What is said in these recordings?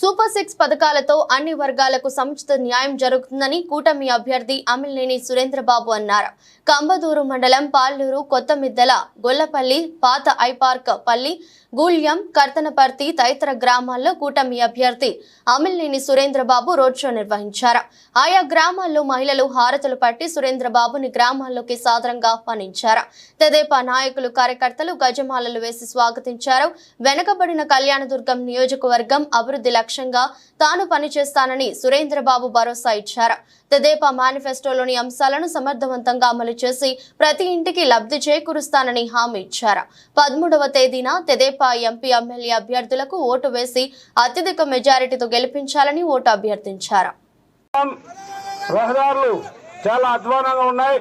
Super six పథకాలతో అన్ని వర్గాలకు సముచిత న్యాయం జరుగుతుందని కూటమి అభ్యర్థి అమిలినేని సురేంద్రబాబు అన్నారు. కంబదూరు మండలం పాల్లూరు కొత్తమిద్దెల గొల్లపల్లి పాత ఐపార్క్ పల్లి గూళ్యం కర్తనపర్తి తదితర గ్రామాల్లో కూటమి అభ్యర్థి అమిలినేని సురేంద్రబాబు రోడ్ షో నిర్వహించారు. ఆయా గ్రామాల్లో మహిళలు హారతులు పట్టి సురేంద్రబాబుని గ్రామాల్లోకి సాదరంగా ఆహ్వానించారు. తెదేపా నాయకులు కార్యకర్తలు గజమాలలు వేసి స్వాగతించారు. వెనకబడిన కళ్యాణదుర్గం నియోజకవర్గం అభివృద్ధి లక్ష్యంగా తాను పనిచేస్తానని సురేంద్రబాబు భరోసా ఇచ్చారు. తెదేపా మేనిఫెస్టోలోని అంశాలను సమర్థవంతంగా అమలు చేసి ప్రతి ఇంటికి లబ్ధి చేకూరుస్తానని హామీ ఇచ్చారు. పదమూడవ తేదీన తెదేపా ఎంపీ ఎమ్మెల్యే అభ్యర్థులకు ఓటు వేసి అత్యధిక మెజారిటీతో గెలిపించాలని ఓటు అభ్యర్థించారు. రహదారులు చాలా అధ్వానంగా ఉన్నాయి.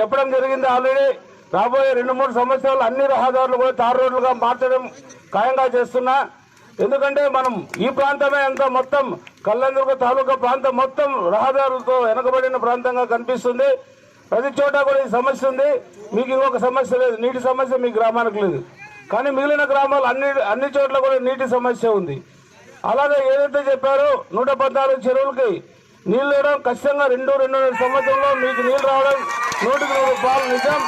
చెప్పడం జరిగింది ఆల్రెడీ. రాబోయే రెండు మూడు సంవత్సరాలు అన్ని రహదారులు కూడా తారు రోడ్లుగా మార్చడం ఖాయంగా చేస్తున్నా. ఎందుకంటే మనం ఈ ప్రాంతమే అంతా మొత్తం కల్లందుర్గ తాలూకా ప్రాంతం మొత్తం రహదారులతో వెనకబడిన ప్రాంతంగా కనిపిస్తుంది. ప్రతి చోట కూడా ఈ సమస్య ఉంది. మీకు ఇంకొక సమస్య లేదు. నీటి సమస్య మీ గ్రామానికి లేదు. కానీ మిగిలిన గ్రామాలు అన్ని అన్ని చోట్ల కూడా నీటి సమస్య ఉంది. అలాగే ఏదైతే చెప్పారో నూట పద్నాలుగు చెరువులకి నీళ్ళు ఇవ్వడం ఖచ్చితంగా రెండు రెండున్నర సంవత్సరంలో మీకు నీళ్ళు రావడం నూటికి నూరు పాలు నిజం.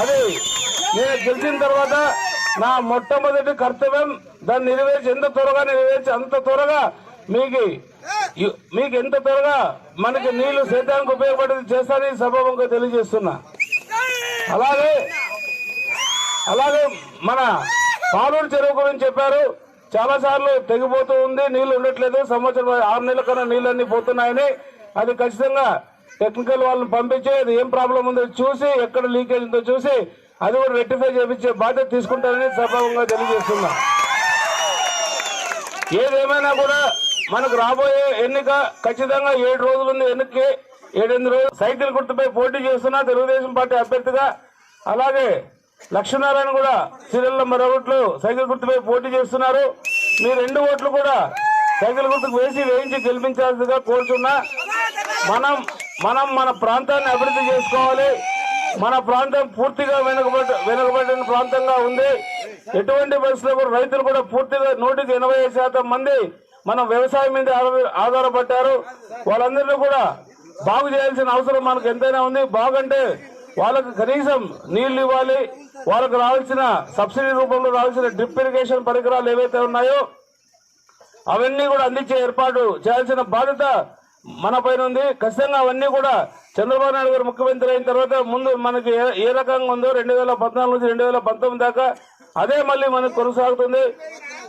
అది నేను గెలిచిన తర్వాత నా మొట్టమొదటి కర్తవ్యం దాన్ని నెరవేర్చి ఎంత త్వరగా నెరవేర్చి అంత త్వరగా మీకు మీకు ఎంత త్వరగా మనకి నీళ్ళు సేద్యానికి ఉపయోగపడేది చేస్తానని సభాముఖంగా తెలియజేస్తున్నా. అలాగే అలాగే మన పాలూరు చెరువు గురించి చెప్పారు. చాలా సార్లు తెగిపోతూ ఉంది నీళ్ళు ఉండట్లేదు. సంవత్సరం ఆరు నెలల కన్నా నీళ్ళన్నీ పోతున్నాయని. అది ఖచ్చితంగా టెక్నికల్ వాళ్ళని పంపించి అది ఏం ప్రాబ్లం ఉందో చూసి ఎక్కడ లీకేజ్ ఉందో చూసి అది కూడా రెక్టిఫై చేపించే బాధ్యత తీసుకుంటారని సభావంగా తెలియజేస్తున్నా. ఏదేమైనా కూడా మనకు రాబోయే ఎన్నిక ఖచ్చితంగా ఏడు రోజులు ఉంది ఎన్నికకి. ఏడెనిమిది రోజులు. సైకిల్ గుర్తుపై పోటీ చేస్తున్నా తెలుగుదేశం పార్టీ అభ్యర్థిగా. అలాగే లక్ష్మీనారాయణ కూడా సీరియల్ నెంబర్ ఓట్లు సైకిల్ గుర్తుపై పోటీ చేస్తున్నారు. మీ రెండు ఓట్లు కూడా సైకిల్ గుర్తుకు వేసి వేయించి గెలిపించాల్సిందిగా కోరుతున్నా మనం మనం మన ప్రాంతాన్ని అభివృద్ధి చేసుకోవాలి. మన ప్రాంతం పూర్తిగా వెనుకబడి వెనుకబడిన ప్రాంతంగా ఉంది. ఎటువంటి పరిస్థితుల్లో కూడా రైతులు కూడా పూర్తిగా నూటికి ఎనభై శాతం మంది మనం వ్యవసాయం మీద ఆధార- ఆధారపడ్డారు. వాళ్ళందరినీ కూడా బాగు చేయాల్సిన అవసరం మనకు ఎంతైనా ఉంది. బాగంటే వాళ్ళకి కనీసం నీళ్ళు ఇవ్వాలి. వాళ్ళకు రావాల్సిన సబ్సిడీ రూపంలో రావాల్సిన డ్రిప్ ఇరిగేషన్ పరికరాలు ఏవైతే ఉన్నాయో అవన్నీ కూడా అందించే ఏర్పాటు చేయాల్సిన బాధ్యత మన పైన ఉంది. ఖచ్చితంగా అవన్నీ కూడా చంద్రబాబు నాయుడు గారు ముఖ్యమంత్రి అయిన తర్వాత ముందు మనకి ఏ- ఏ రకంగా ఉందో రెండు వేల పద్నాలుగు నుంచి రెండు వేల పంతొమ్మిది దాకా అదే మళ్ళీ మనకు కొనసాగుతుంది.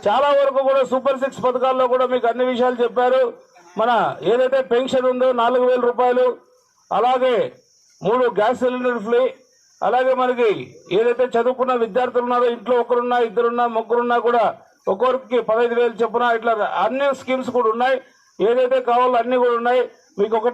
చాలా వరకు కూడా సూపర్ సిక్స్ పథకాల్లో కూడా మీకు అన్ని విషయాలు చెప్పారు. మన ఏదైతే పెన్షన్ ఉందో నాలుగు వేల రూపాయలు అలాగే మూడు గ్యాస్ సిలిండర్ ఫ్రీ. అలాగే మనకి ఏదైతే చదువుకున్న విద్యార్థులు ఉన్నారో ఇంట్లో ఒకరున్నా ఇద్దరున్నా ముగ్గురున్నా కూడా ఒక్కొక్కరికి పదహైదు వేలు చొప్పున ఇట్లా అన్ని స్కీమ్స్ కూడా ఉన్నాయి. ఏదైతే కావాలో అన్ని కూడా ఉన్నాయి. మీకు ఒక